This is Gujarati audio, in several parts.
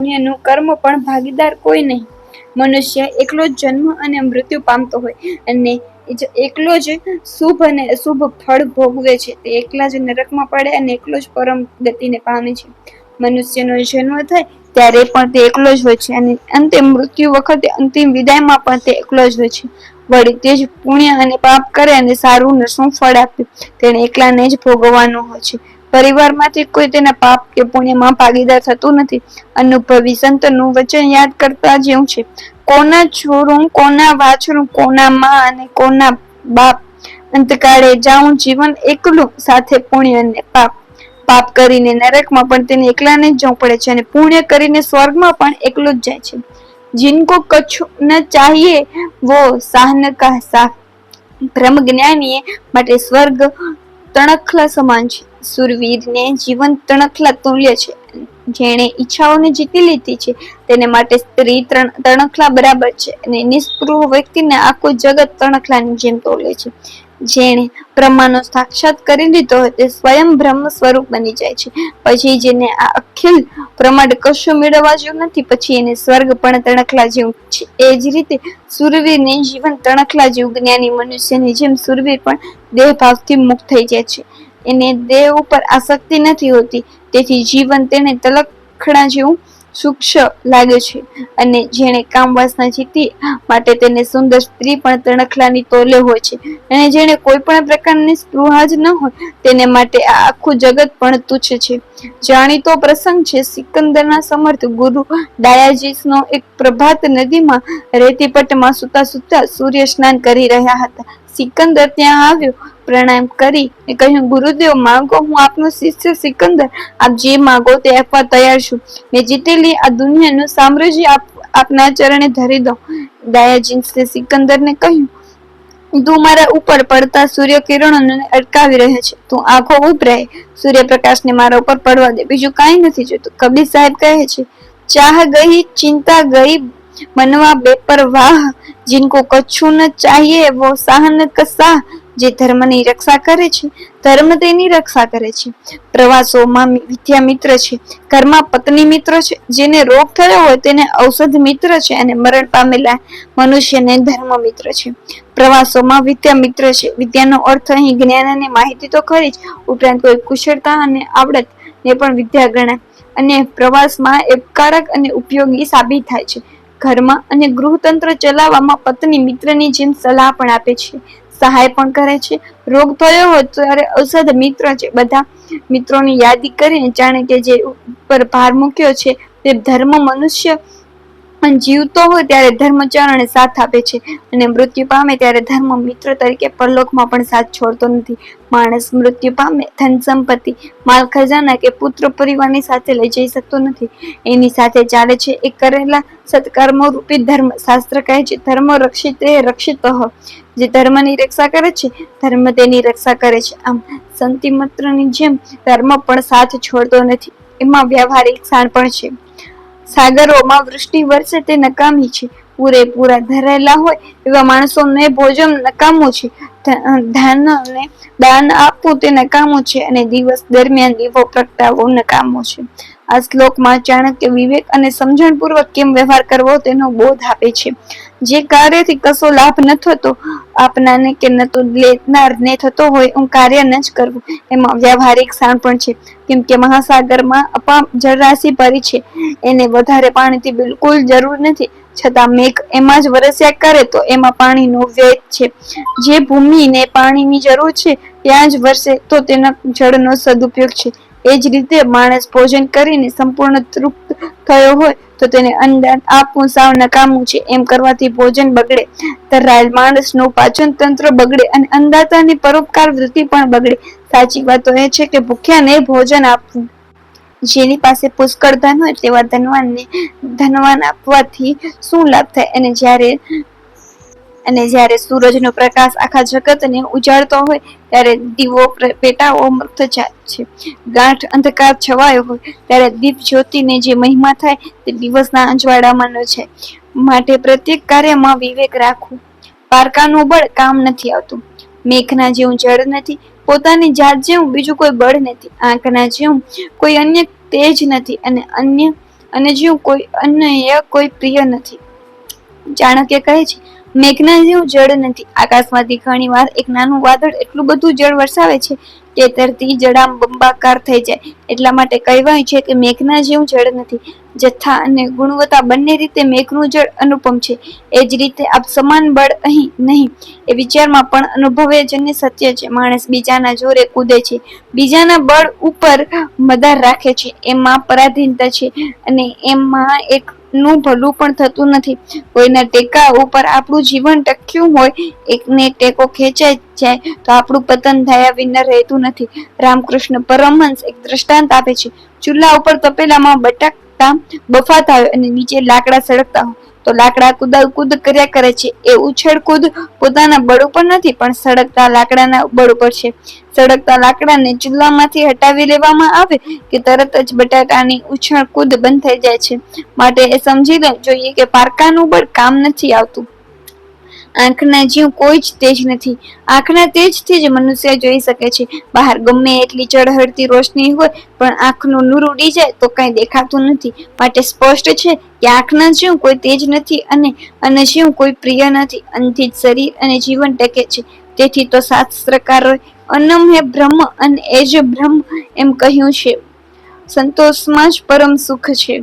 પુણ્યનું કર્મ પણ ભાગીદાર કોઈ નહીં. મનુષ્ય એકલો જ જન્મ અને મૃત્યુ પામતો હોય અને એકલો જ શુભ અને અશુભ ફળ ભોગવે છે. તે એકલા જ નરકમાં પડે અને એકલો જ પરમ ગતિને પામે છે. મનુષ્યનો જન્મ થાય ત્યારે પણ તે એકલો જ હોય છે અને અંતે મૃત્યુ વખતે અંતિમ વિદાયમાં પણ તે એકલો જ હોય છે. વળી તે જ પુણ્ય અને પાપ કરે અને સારું શું ફળ આપે. તેણે એકલાને જ ભોગવવાનું હોય છે. પરિવારમાંથી કોઈ તેના પાપ કે પુણ્યમાં ભાગીદાર થતું નથી. અનુભવી સંતનું વચન યાદ કરતા જેવું છે. કોના છોરું કોના વાછરું કોના માં અને કોના બાપ? અંતકાળે જાઉં જીવન એકલું સાથે પુણ્ય અને પાપ. પાપ કરીને નરકમાં પણ તેને એકલાને જ જવું પડે છે અને પુણ્ય કરીને સ્વર્ગમાં પણ એકલો જ જાય છે. જિનકો કછુ ન ચાહીએ, વો સાહન કહા સાહ બ્રહ્મ જ્ઞાનીએ માટે સ્વર્ગ તણખલા સમાન છે. સુરવીરને જીવન તણખલા તુલ્ય છે. જેણે ઈચ્છાઓને જીતી લીધી છે. તેને માટે સ્ત્રી તણખલા બરાબર છે અને નિષ્પૃહ વ્યક્તિને આખું જગત તણખલાની જેમ તોલે છે. જેણે બ્રહ્માનો સાક્ષાત કરી લીધો તે સ્વયં બ્રહ્મ સ્વરૂપ બની જાય છે. પછી જેને આ અખિલ પ્રમાણ કશું મેળવવા જેવું નથી, પછી એને સ્વર્ગ પણ તણખલા જેવું છે. એ જ રીતે સુરવીરને જીવન તણખલા જેવું જ્ઞાની મનુષ્યની જેમ સુરવીર પણ દેહભાવથી મુક્ત થઈ જાય છે. એને દેહ ઉપર આસક્તિ નથી હોતી. તેથી જીવન તેને તલખણા જેવું સૂક્ષ લાગે છે. અને જેણે કામ વાસના જીતી માટે તેને સુંદર સ્ત્રી પણ તણખલાની તોલે હોય છે. અને જેણે કોઈ પણ પ્રકારની સ્પૃહા જ ન હોય, તેને માટે આ આખું જગત પણ તુચ્છ છે. જાણીતો પ્રસંગ છે, સિકંદરના સમર્થ ગુરુ ડાયાજીસનો એક પ્રભાત નદીમાં રેતીપટમાં સૂતા સુતા સૂર્ય સ્નાન કરી રહ્યા હતા. સિકંદર ત્યાં આવ્યો પ્રણામ કરી અને કહ્યું, ગુરુદેવ, માગો, હું આપનો શિષ્ય સિકંદર, આપ જે માગો તે આપવા તૈયાર છું. મેં જીતેલી આ દુનિયાનું સામ્રાજ્ય આપ, આપના ચરણે ધરી દો દાયાજીન્સે સિકંદરને કહ્યું, તું મારા ઉપર પડતા સૂર્ય કિરણોને અટકાવી રહ્યો છે. તું આંખો ઉભરાય, સૂર્યપ્રકાશને મારા ઉપર પડવા દે. બીજું કાંઈ નથી જોતું. કબીર સાહેબ કહે છે, ચાહ ગઈ, ચિંતા ગઈ મનવા બેપરવાહ. જિનકો કચ્છુ ન ચાહીએ વો સાહન કસા. જે ધર્મની રક્ષા કરે છે, ધર્મ તેની રક્ષા કરે છે. પ્રવાસોમાં વિદ્યા મિત્ર છે, ઘરમાં પત્ની મિત્ર છે, જેને રોગ થયો હોય તેને ઔષધ મિત્ર છે અને મરણ પામેલા મનુષ્યને ધર્મ મિત્ર છે. પ્રવાસોમાં વિદ્યા મિત્ર છે, વિદ્યાનો અર્થ અહીં જ્ઞાન અને માહિતી તો ખરી જ, ઉપરાંત કોઈ કુશળતા અને આવડત ને પણ વિદ્યા ગણાય. અને પ્રવાસમાં ઉપકારક અને ઉપયોગી સાબિત થાય છે. ઘરમાં અને ગૃહતંત્ર ચલાવવામાં પત્ની મિત્રની જેમ સલાહ પણ આપે છે. સહાય પણ કરે છે. રોગ થયો હોય ત્યારે ઔષધ મિત્ર છે. બધા મિત્રોની યાદી કરીને જાણે કે જે ઉપર ભાર મૂક્યો છે તે ધર્મ મનુષ્ય જીવતો હોય ત્યારે ધર્મચરણે સાથ આપે છે. અને મૃત્યુ પામે ત્યારે ધર્મ મિત્ર તરીકે પરલોકમાં પણ સાથ છોડતો નથી. માણસ મૃત્યુ પામે, ધન સંપત્તિ, માલ ખજાના કે પુત્ર પરિવારની સાથે લઈ જઈ શકતો નથી. એની સાથે ચાલે છે. એ કરેલા સત્કર્મો રૂપી ધર્મ. શાસ્ત્ર કહે છે, ધર્મ રક્ષિત રક્ષિત. જે ધર્મની રક્ષા કરે છે, ધર્મ તેની રક્ષા કરે છે. આમ સંતિમત્રની જેમ ધર્મ પણ સાથ છોડતો નથી, એમાં વ્યવહારિક પણ છે. સાગરોમાં વૃષ્ટિ વરસે તે નકામી છે. પૂરેપૂરા ધરેલા હોય એવા માણસોને ભોજન નકામું છે. ધાનને દાન આપવું તે નકામું છે અને દિવસ દરમિયાન દીવો પ્રગટાવવો નકામો છે. આ શ્લોકમાં ચાણક્ય વિવેક અને સમજણપૂર્વક કેમ વ્યવહાર કરવો તેનો બોધ આપે છે. જે કાર્યથી કશો લાભ ન થતો, આપનાને કે ન તો લેનારને થતો હોય, હું કાર્ય ન જ કરવું એમાં વ્યવહારિક સાણ પણ છે. કેમ કે મહાસાગરમાં અપામ જળરાશિ ભરી છે. એને વધારે પાણીથી બિલકુલ જરૂર નથી. છતાં મેઘ એમાં જ વરસ્યા કરે તો એમાં પાણીનો વ્યય છે. જે ભૂમિને પાણીની જરૂર છે, ત્યાં જ વરસે તો તેના જળનો સદુપયોગ છે. એ જ રીતે માણસ ભોજન કરીને સંપૂર્ણ તૃપ્ત થયો હોય તો તેને અન્નદાન આપવું સાવ નકામું છે. એમ કરવાથી ભોજન બગડે તરાયેલ માણસનું પાચન તંત્ર બગડે અને અન્નદાતાની પરોપકાર વૃત્તિ પણ બગડે. સાચી વાત તો એ છે કે ભૂખ્યાને ભોજન આપવું, જેની પાસે પુષ્કળ ધન હોય તેવા ધનવાનને ધનવાન આપવાથી શું લાભ થાય? અને જ્યારે અને જ્યારે સૂરજનો પ્રકાશ આખા જગતને ઉજાડતો હોય, ત્યારે દીવો પેટાઓ મૃત જાય છે. ગાંઠ અંધકાર છવાયો હોય, ત્યારે દીપ જ્યોતિને જે મહિમા થાય, તે દિવસના અજવાળામાં છે માટે પ્રત્યેક કાર્યમાં વિવેક રાખવું. પારકાનું બળ કામ નથી આવતું. મેઘના જેવું જળ નથી. પોતાની જાત જેવું બીજું કોઈ બળ નથી. આંખના જેવું કોઈ અન્ય તેજ નથી અને અન્ય, અને જેવું કોઈ અન્ય કોઈ પ્રિય નથી. ચાણક્ય કહે છે મેઘના જેવું જળ નથી. આકાશમાંથી ઘણી વાર એક નાનું વાદળ એટલું બધું જળ વરસાવે છે કે ધરતી જડામ બંબાકાર થઈ જાય. એટલા માટે કહેવાય છે કે મેઘના જેવું જળ નથી. જથ્થા અને ગુણવત્તા બંને રીતે મેઘનું જળ અનુપમ છે. એ જ રીતે આપ સમાન બળ અહીં નહીં. એ વિચારમાં પણ અનુભવે જન્ય સત્ય છે. માણસ બીજાના જોરે કૂદે છે. બીજાના બળ ઉપર મદાર રાખે છે. એમાં પરાધીનતા છે અને એમાં એક નું ભલું પણ થતું નથી. કોઈના ટેકા ઉપર આપણું જીવન ટક્યું હોય, એકને ટેકો ખેંચાઈ જાય તો આપણું પતન થયા વિના રહેતું નથી. રામકૃષ્ણ પરમહંસ એક દ્રષ્ટાંત આપે છે. ચૂલા ઉપર તપેલામાં બટાકતા બફાતા હોય અને નીચે લાકડા સળગતા હોય. તો લાકડા કુદા કુદ કર્યા કરે છે. એ ઉછળ કુદ પોતાના બળ ઉપર નથી, પણ સળગતા લાકડાના બળ ઉપર છે. સળગતા લાકડાને ચૂલામાંથી હટાવી લેવામાં આવે કે તરત જ બટાટાની ઉછળ કૂદ બંધ થઈ જાય છે. માટે એ સમજી લેવું જોઈએ કે પારકાનું બળ કામ નથી આવતું. આંખના જીવ કોઈ જ તેજ નથી. આંખના તેજથી જ મનુષ્ય જોઈ શકે છે. બહાર ગમે એટલી ચળહળતી રોશની હોય, પણ આંખનું નૂર ઉડી જાય તો કઈ દેખાતું નથી. માટે સ્પષ્ટ છે કે આંખના જીવ કોઈ તેજ નથી અને અને જીવ કોઈ પ્રિય નથી. અંતિ શરીર અને જીવન ટકે છે. તેથી તો શાસ્ત્રકારોએ અન્નમ હે બ્રહ્મ અને એ જ બ્રહ્મ એમ કહ્યું છે. સંતોષમાં જ પરમ સુખ છે.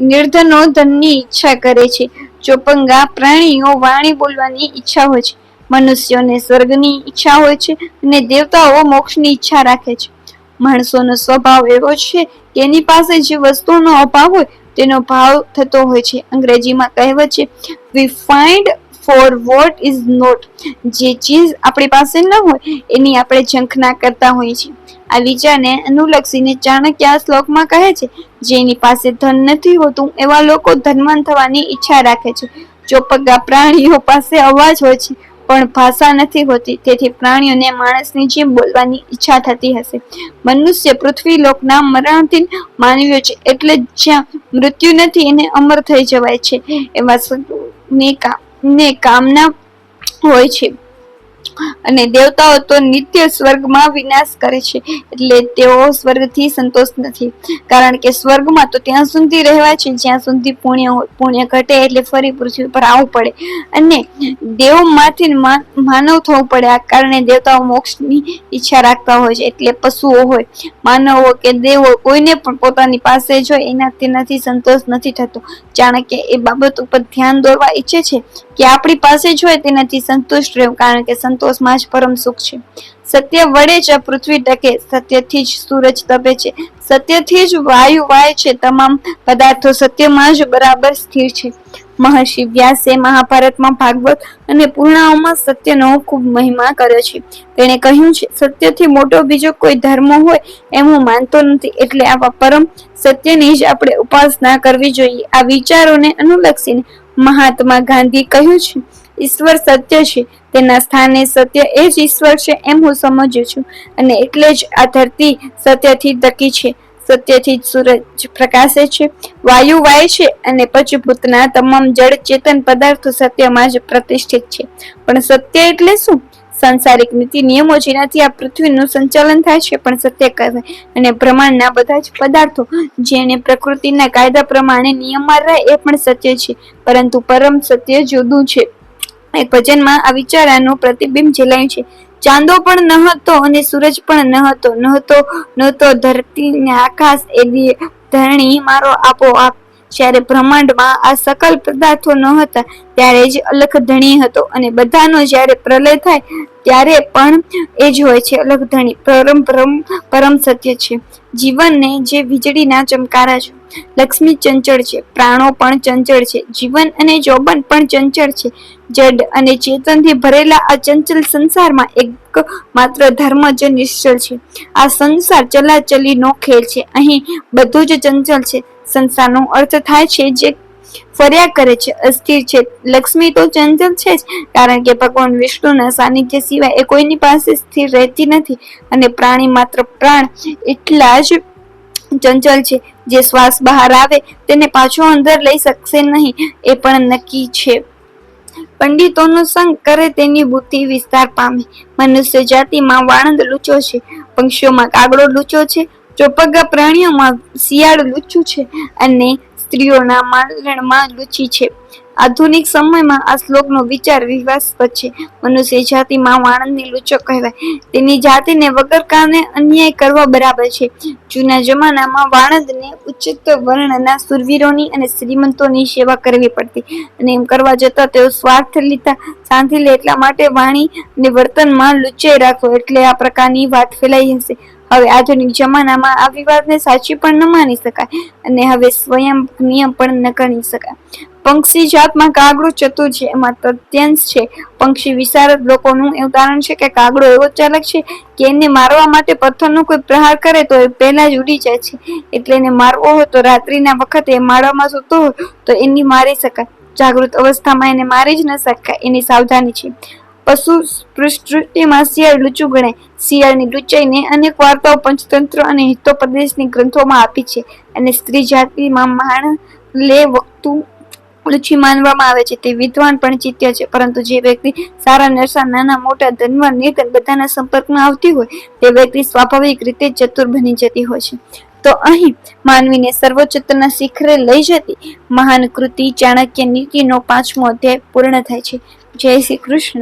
નિર્ધનો ધનની ઈચ્છા કરે છે. ચોપંગા પ્રાણીઓ વાણી બોલવાની ઈચ્છા હોય છે. મનુષ્યોને સ્વર્ગની ઈચ્છા હોય છે અને દેવતાઓ મોક્ષની ઈચ્છા રાખે છે. માણસોનો સ્વભાવ એવો છે કે એની પાસે જે વસ્તુનો અભાવ હોય તેનો ભાવ થતો હોય છે. અંગ્રેજીમાં કહેવત છે we find for what is not જે ચીજ આપણી પાસે ન હોય, એની આપણે ઝંખના કરતા હોઈએ છીએ. આ વિચારને અનુલક્ષીને ચાણક્ય આ શ્લોકમાં કહે છે, જેની પાસે ધન નથી હોતું, એવા લોકો ધનવાન થવાની ઈચ્છા રાખે છે. ચોપગા પ્રાણીઓ પાસે અવાજ હોય છે, પણ ભાષા નથી હોતી, તેથી પ્રાણીઓને માણસની જેમ બોલવાની ઈચ્છા થતી હશે. મનુષ્ય પૃથ્વી લોકના મરણથી માનવ્યો છે, એટલે જ્યાં મૃત્યુ નથી, એને અમર થઈ જવાય છે. એવા ને કામના હોય છે. અને દેવતાઓ તો નિત્ય સ્વર્ગમાં વિનાશ કરે છે. એટલે તેઓ સ્વર્ગથી સંતોષ નથી. કારણ કે સ્વર્ગમાં તો ત્યાં સુધી રહેવાય છે. જ્યાં સુધી પુણ્ય પુણ્ય ઘટે એટલે ફરી પૃથ્વી પર આવવું પડે. અને દેવમાંથી માનવ થવું પડે. આ કારણે દેવતાઓ મોક્ષની ઈચ્છા રાખતા હોય છે. એટલે પશુઓ હોય, માનવો કે દેવો, કોઈને પણ પોતાની પાસે જો એના તેનાથી સંતોષ નથી થતો. ચાણક્ય એ બાબત ઉપર ધ્યાન દોરવા ઈચ્છે છે કે આપણી પાસે જ હોય તેનાથી સંતુષ્ટ રહેવું. કારણ કે સંતોષમાં જ પરમ સુખ છે. સત્ય વડે જ પૃથ્વી ટકે, સત્યથી જ સૂરજ તપે છે. સત્યથી જ વાયુ વાય છે, તમામ પદાર્થો સત્યમાં જ બરાબર સ્થિર છે. મહર્ષિ વ્યાસે મહાભારતમાં ભાગવત અને પૂર્ણાઓમાં સત્યનો ખૂબ મહિમા કર્યો છે. તેણે કહ્યું છે, સત્યથી મોટો બીજો કોઈ ધર્મ હોય એમ હું માનતો નથી, એટલે આવા પરમ સત્યની જ આપણે ઉપાસના કરવી જોઈએ. આ વિચારોને અનુલક્ષીને મહાત્મા ગાંધી કહ્યું છે, ઈશ્વર સત્ય છે તેના સ્થાને સત્ય એ જ ઈશ્વર છે એમ હું સમજું છું. અને એટલે જ આ ધરતી સત્યથી ટકી છે. સત્યથી જ સૂરજ પ્રકાશે છે. વાયુ વાય છે અને પંચભૂતના તમામ જળ ચેતન પદાર્થો સત્યમાં જ પ્રતિષ્ઠિત છે. પણ સત્ય એટલે શું? સંસારિક નીતિ, નિયમો જેનાથી આ પૃથ્વીનું સંચાલન થાય છે પણ સત્ય કહેવાય. અને બ્રહ્માંડના બધા જ પદાર્થો જેને પ્રકૃતિના કાયદા પ્રમાણે નિયમમાં રહે એ પણ સત્ય છે. પરંતુ પરમ સત્ય જુદું છે. એક ભજનમાં આ વિચારાનું પ્રતિબિંબ ઝીલાયું છે. ચાંદો પણ ન હતો અને સૂરજ પણ ન હતો ન હતો નહોતો ધરતી ને આકાશ એ ધરણી મારો આપો આપ. જ્યારે બ્રહ્માંડમાં આ સકલ પદાર્થો ન હતા ત્યારે જ અલખ ધણી હતો અને બધાનો જ્યારે પ્રલય થાય ત્યારે પણ એ જ હોય છે અલગ ધણી પરમ પરમ પરમ સત્ય છે. જીવનને જે વીજળીના ચમકારા છે. લક્ષ્મી ચંચળ છે. પ્રાણો પણ ચંચળ છે. જીવન અને જોબન પણ ચંચળ છે. જડ અને ચેતનથી ભરેલા આ ચંચલ સંસારમાં એક માત્ર ધર્મ જ નિશ્ચળ છે. આ સંસાર ચલાચલીનો ખેલ છે. અહીં બધું જ ચંચલ છે. સંસારનો અર્થ થાય છે જે ફર્યા કરે છે. અસ્થિર છે. લક્ષ્મી તો ચંચલ છે જ, કારણ કે ભગવાન વિષ્ણુના સાનિધ્ય સિવાય એ કોઈની પાસે સ્થિર રહેતી નથી અને પ્રાણી માત્ર પ્રાણ એટલા જ ચંચલ છે. જે શ્વાસ બહાર આવે, તેને પાછો અંદર લઈ શકશે નહીં, એ પણ નક્કી છે. પંડિતોનો સંગ કરે તેની બુદ્ધિ વિસ્તાર પામે. મનુષ્ય જાતિમાં વાણંદ લૂચો છે. પંક્ષીઓમાં કાગડો લૂચો છે. ચોપગા પ્રાણીઓમાં શિયાળ લૂચું છે. અને સ્ત્રીઓના માલણમાં લુચી છે. આધુનિક સમયમાં આ શ્લોકનો વિચાર વિવાસ્પદ છે. મનુષ્ય જાતિમાં વાણંદની લુચ્ચો કહેવાય. તેની જાતિને વગર કારણે અન્યાય કરવા બરાબર છે. જૂના જમાનામાં વાણંદને ઉચ્ચત વર્ણના સુરવીરોની અને શ્રીમંતોની સેવા કરવી પડતી અને એમ કરવા જતાં તેઓ સ્વાર્થ લીધા, શાંતિ લે એટલા માટે વાણી અને વર્તનમાં લુચાઈ રાખવો એટલે આ પ્રકારની વાત ફેલાઈ હશે હવે આધુનિક જમાનામાં આ વિવાદને સાચી પણ ન માની શકાય અને હવે સ્વયં નિયમ પણ ન ગણી શકાય. પંક્ષી જાતમાં કાગડો ચતુર છે, એમાં તથ્યાંશ છે. પંક્ષી વિશારદ લોકોનું એવું ઉદાહરણ છે કે કાગડો એવો ચાલક છે કે એને મારવા માટે પથ્થરનો કોઈ પ્રહાર કરે તો એ પહેલા જ ઉડી જાય છે. એટલે એને મારવો હોય તો રાત્રિના વખતે એ માળવામાં સૂતો હોય તો એની મારી શકાય. જાગૃત અવસ્થામાં એને મારી જ ન શકાય. એની સાવધાની છે. પશુ સૃષ્ટિમાં શિયાળ લુચું ગણાય શિયાળની લુચાઈને અનેક વાર્તાઓ પંચતંત્ર અને હિતોપદેશની ગ્રંથોમાં આપી છે અને સ્ત્રી જાતિમાં માણ લે વખતું લુચી માનવામાં આવે છે. તે વિદ્વાન પણ ચિત્ય છે, પરંતુ જે વ્યક્તિ સારા નરસા, નાના, મોટા, ધનવાન, નિર્ધન બધાના સંપર્કમાં આવતી હોય, તે વ્યક્તિ સ્વાભાવિક રીતે ચતુર બની જતી હોય છે. તો અહીં માનવીને સર્વોચ્ચતના શિખરે લઈ જતી મહાન કૃતિ ચાણક્ય નીતિનો પાંચમો અધ્યાય પૂર્ણ થાય છે. જય શ્રી કૃષ્ણ.